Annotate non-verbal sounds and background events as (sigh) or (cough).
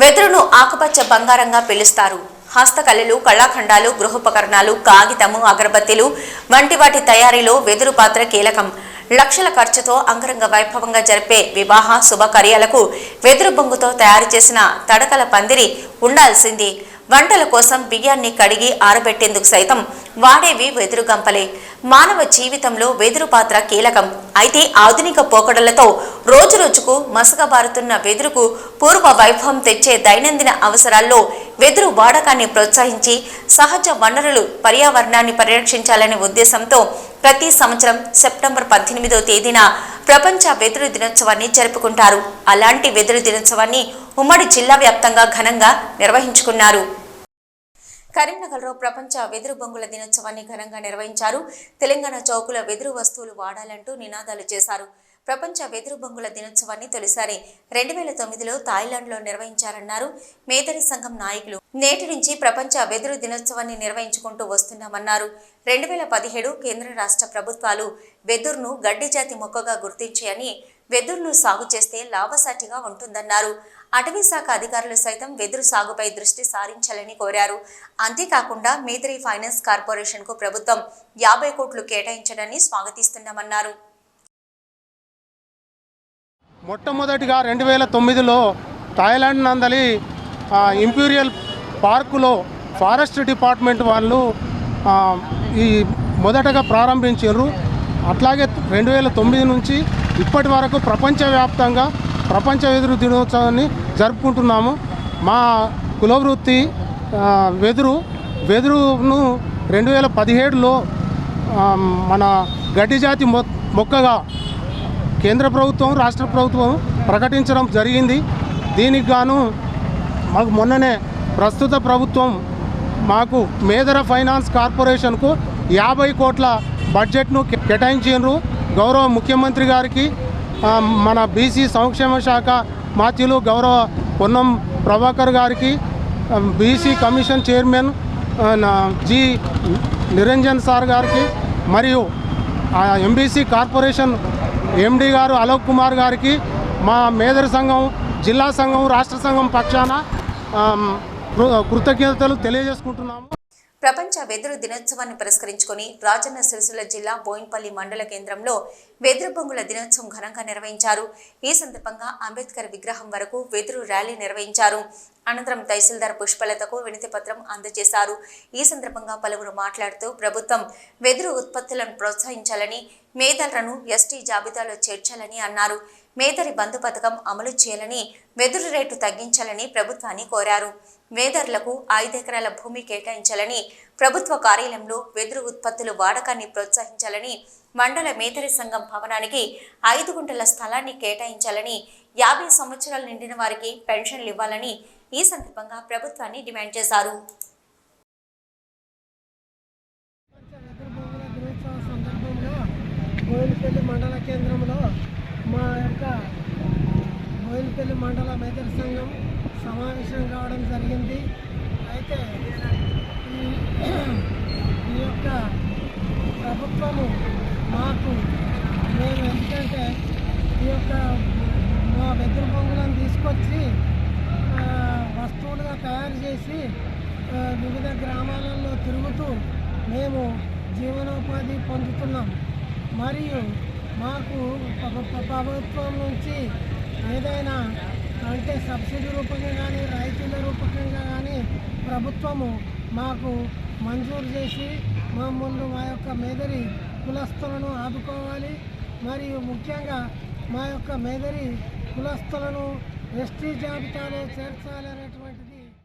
వెదురును ఆకుపచ్చ బంగారంగా పిలుస్తారు. హస్తకళలు కళాఖండాలు గృహోపకరణాలు కాగితము అగరబత్తీలు వంటి వాటి తయారీలో వెదురు పాత్ర కీలకం. లక్షల ఖర్చుతో అంగరంగ వైభవంగా జరిపే వివాహ శుభకార్యాలకు వెదురు బొంగుతో తయారు చేసిన తడకల పందిరి ఉండాల్సింది. వంటల కోసం బియ్యాన్ని కడిగి ఆరబెట్టేందుకు సైతం వాడేవి వెదురు గంపలే. మానవ జీవితంలో వెదురు పాత్ర కీలకం. అయితే ఆధునిక పోకడలతో రోజురోజుకు మసకబారుతున్న వెదురుకు పూర్వ వైభవం తెచ్చే దైనందిన అవసరాల్లో వెదురు వాడకాన్ని ప్రోత్సహించి సహజ వనరులు పర్యావరణాన్ని పరిరక్షించాలనే ఉద్దేశంతో ప్రతి సంవత్సరం సెప్టెంబర్ పద్దెనిమిదో తేదీన ప్రపంచ వెదురు దినోత్సవాన్ని జరుపుకుంటారు. అలాంటి వెదురు దినోత్సవాన్ని ఉమ్మడి జిల్లా వ్యాప్తంగా ఘనంగా నిర్వహించుకున్నారు. కరీంనగర్లో ప్రపంచ వెదురు బొంగుల దినోత్సవాన్ని ఘనంగా నిర్వహించారు. తెలంగాణ చౌకుల వెదురు వస్తువులు వాడాలంటూ నినాదాలు చేశారు. ప్రపంచ వెదురు బొంగుల దినోత్సవాన్ని తొలిసారి రెండు వేల తొమ్మిదిలో థాయిలాండ్లో నిర్వహించారన్నారు మేదరి సంఘం నాయకులు. నేటి నుంచి ప్రపంచ వెదురు దినోత్సవాన్ని నిర్వహించుకుంటూ వస్తున్నామన్నారు. రెండు వేల పదిహేడు కేంద్ర రాష్ట్ర ప్రభుత్వాలు వెదురును గడ్డి జాతి మొక్కగా గుర్తించాయని వెదురును సాగు చేస్తే లాభసాటిగా ఉంటుందన్నారు. అటవీ శాఖ అధికారులు సైతం వెదురు సాగుపై దృష్టి సారించాలని కోరారు. అంతేకాకుండా మేదరి ఫైనాన్స్ కార్పొరేషన్కు ప్రభుత్వం యాభై కోట్లు కేటాయించడాన్ని స్వాగతిస్తున్నామన్నారు. మొట్టమొదటిగా రెండు వేల తొమ్మిదిలో థాయిలాండ్ నందలి ఇంపీరియల్ పార్కులో ఫారెస్ట్ డిపార్ట్మెంట్ వాళ్ళు ఈ మొదటగా ప్రారంభించారు. అట్లాగే రెండు వేల తొమ్మిది నుంచి ఇప్పటి వరకు ప్రపంచవ్యాప్తంగా ప్రపంచ వెదురు దినోత్సవాన్ని జరుపుకుంటున్నాము. మా కులవృత్తి వెదురు వెదురును రెండు వేల పదిహేడులో మన గడ్డి జాతి మొ మొక్కగా కేంద్ర ప్రభుత్వం రాష్ట్ర ప్రభుత్వం ప్రకటించడం జరిగింది. దీనికి గాను మాకు మొన్ననే ప్రస్తుత ప్రభుత్వం మాకు మేదర ఫైనాన్స్ కార్పొరేషన్కు యాభై కోట్ల బడ్జెట్ను కే- కేటాయించారు గౌరవ ముఖ్యమంత్రి గారికి మన బీసీ సంక్షేమ శాఖ మాత్యులు గౌరవ పొన్నం ప్రభాకర్ గారికి బీసీ కమిషన్ చైర్మన్ నా- జి నిరంజన్ సార్ గారికి మరియు ఎంబీసీ కార్పొరేషన్ ఎండి గారు అలోక్ కుమార్ గారికి మా మేదరి సంఘం జిల్లా సంఘం రాష్ట్ర సంఘం పక్షాన కృతజ్ఞతలు తెలియజేసుకుంటున్నాము. ప్రపంచ వెదురు దినోత్సవాన్ని పురస్కరించుకొని రాజన్న సిరిసిల్ల జిల్లా బోయిన్పల్లి మండల కేంద్రంలో వెదురు బొంగుల దినోత్సవం ఘనంగా నిర్వహించారు. ఈ సందర్భంగా అంబేద్కర్ విగ్రహం వరకు వెదురు ర్యాలీ నిర్వహించారు. అనంతరం తహసీల్దార్ పుష్పలతకు వినతి పత్రం అందజేశారు. ఈ సందర్భంగా పలువురు మాట్లాడుతూ ప్రభుత్వం వెదురు ఉత్పత్తులను ప్రోత్సహించాలని మేధలను ఎస్టీ జాబితాలో చేర్చాలని అన్నారు. మేదరి బంధు పథకం అమలు చేయాలని వెదురు రేటు తగ్గించాలని ప్రభుత్వాన్ని కోరారు. మేదర్లకు ఐదెకరాల భూమి కేటాయించాలని ప్రభుత్వ కార్యాలయంలో వెదురు ఉత్పత్తుల వాడకాన్ని ప్రోత్సహించాలని మండల మేదరి సంఘం భవనానికి ఐదు గుంటల స్థలాన్ని కేటాయించాలని యాభై సంవత్సరాలు నిండిన వారికి పెన్షన్లు ఇవ్వాలని ఈ సందర్భంగా ప్రభుత్వాన్ని డిమాండ్ చేశారు. సందర్భంగా బోయినపల్లి మండల కేంద్రంలో మా యొక్క బోయినపల్లి మండల మైత్రి సంఘం సమావేశం కావడం జరిగింది. అయితే ఈ (clears throat) యొక్క ప్రభుత్వము మాకు మేము ఎందుకంటే ఈ యొక్క మా వెదురు బొంగులను తీసుకొచ్చి వస్తువులుగా తయారు చేసి వివిధ గ్రామాలలో తిరుగుతూ మేము జీవనోపాధి పొందుతున్నాం. మరియు మాకు ప్రభుత్వం నుంచి ఏదైనా అంటే సబ్సిడీ రూపంగా కానీ రైతుల రూపకంగా కానీ ప్రభుత్వము మాకు మంజూరు చేసి మా ముందు మా యొక్క మేదరి కులస్తులను ఆదుకోవాలి. మరియు ముఖ్యంగా మా యొక్క మేదరి కులస్తులను ఎస్టీ జాబితాలో చేర్చాలనేటువంటిది